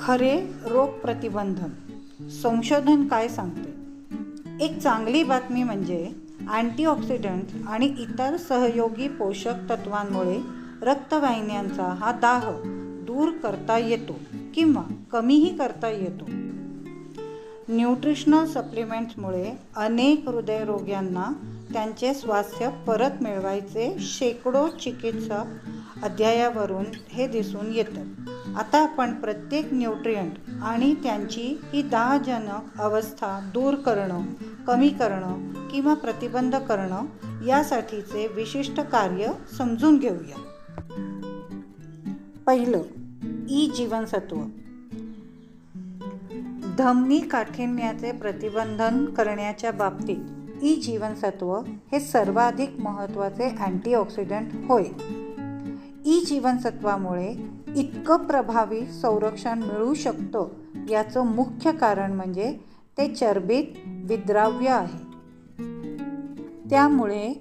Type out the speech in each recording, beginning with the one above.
खरे रोग प्रतिबंधन. संशोधन काय सांगते? एक चांगली बातमी म्हणजे अँटीऑक्सिडंट आणि इतर सहयोगी पोषक तत्वांमुळे रक्तवाहिन्यांचा हा दाह दूर करता येतो किंवा कमीही करता येतो. न्यूट्रिशनल सप्लिमेंट्समुळे अनेक हृदयरोग्यांना त्यांचे स्वास्थ्य परत मिळवायचे शेकडो चिकित्सक अध्यायावरून हे दिसून येतं. आता आपण प्रत्येक न्यूट्रियंट आणि त्यांची ही दाहजनक अवस्था दूर करणं कमी करणं किंवा प्रतिबंध करणं यासाठीचे विशिष्ट कार्य समजून घेऊया. पहिलं ई जीवनसत्व. धमनी काठिण्याचे प्रतिबंधन करण्याच्या बाबतीत ई जीवनसत्व हे सर्वाधिक महत्त्वाचे अँटीऑक्सिडंट होय. ई जीवनसत्वामुळे इतकं प्रभावी संरक्षण मिळू शकतं याचं मुख्य कारण म्हणजे ते चरबीत विद्राव्य आहे. त्यामुळे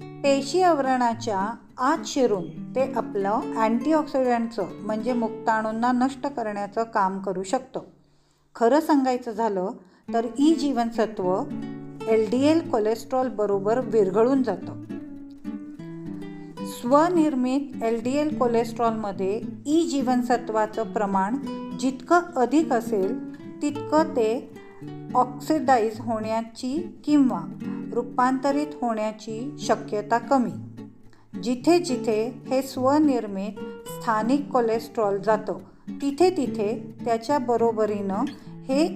पेशी आवरणाच्या आत शिरून ते आपलं अँटीऑक्सिडंटचं म्हणजे मुक्ताणूंना नष्ट करण्याचं काम करू शकतं. खरं सांगायचं झालं तर ई जीवनसत्व एल डी एल कोलेस्ट्रॉल बरोबर विरघळून जातं. स्वनिर्मित एल डी एल कोलेस्ट्रॉलमध्ये ई जीवनसत्वाचं प्रमाण जितकं अधिक असेल तितकं ते ऑक्सिडाईज होण्याची किंवा रूपांतरित होण्याची शक्यता कमी. जिथे जिथे हे स्वनिर्मित स्थानिक कोलेस्ट्रॉल जातं तिथे तिथे त्याच्या बरोबरीनं हे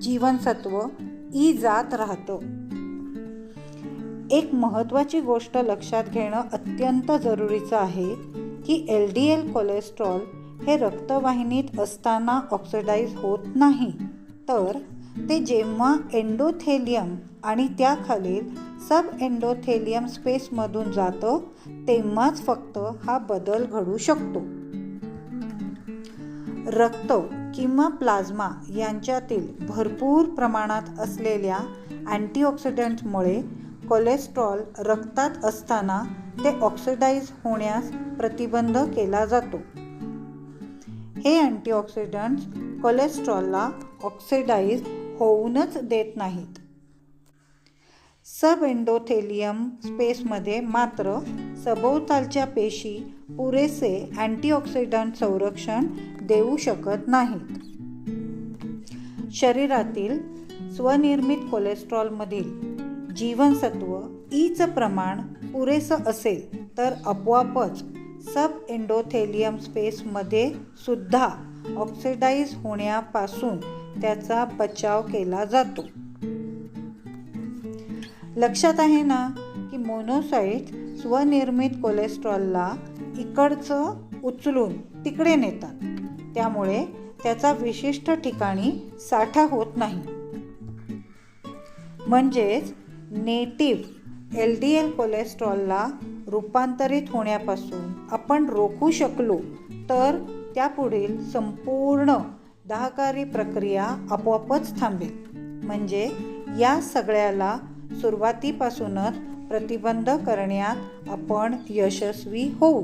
जीवनसत्व ई जात राहतं. एक महत्त्वाची गोष्ट लक्षात घेणं अत्यंत जरुरीचं आहे की एल डी एल कोलेस्ट्रॉल हे रक्तवाहिनीत असताना ऑक्सिडाईज होत नाही. तर ते जेव्हा एंडोथेलियम आणि त्याखालील सब एंडोथेलियम स्पेसमधून जातं तेव्हाच फक्त हा बदल घडू शकतो. रक्त किंवा प्लाझ्मा यांच्यातील भरपूर प्रमाणात असलेल्या अँटीऑक्सिडंटमुळे कोलेस्ट्रॉल रक्तात असताना ते ऑक्सिडाईज होण्यास प्रतिबंध केला जातो. हे अँटीऑक्सिडंट्स कोलेस्ट्रॉलला ऑक्सिडाईज होऊनच देत नाहीत. सब एंडोथेलियम स्पेसमध्ये मात्र सभोवतालच्या पेशी पुरेसे अँटीऑक्सिडंट संरक्षण देऊ शकत नाहीत. शरीरातील स्वनिर्मित कोलेस्ट्रॉलमधील जीवनसत्व ईचं प्रमाण पुरेसं असेल तर आपोआपच सब एंडोथेलियम स्पेसमध्ये सुद्धा ऑक्सिडाईज होण्यापासून त्याचा बचाव केला जातो. लक्षात आहे ना की मोनोसाईट स्वनिर्मित कोलेस्ट्रॉलला इकडचं उचलून तिकडे नेतात. त्यामुळे त्याचा विशिष्ट ठिकाणी साठा होत नाही. म्हणजेच नेटिव्ह एल डी एल कोलेस्ट्रॉलला रूपांतरित होण्यापासून आपण रोखू शकलो तर त्यापुढील संपूर्ण दाहकारी प्रक्रिया आपोआपच थांबेल. म्हणजे या सगळ्याला सुरुवातीपासूनच प्रतिबंध करण्यात आपण यशस्वी होऊ.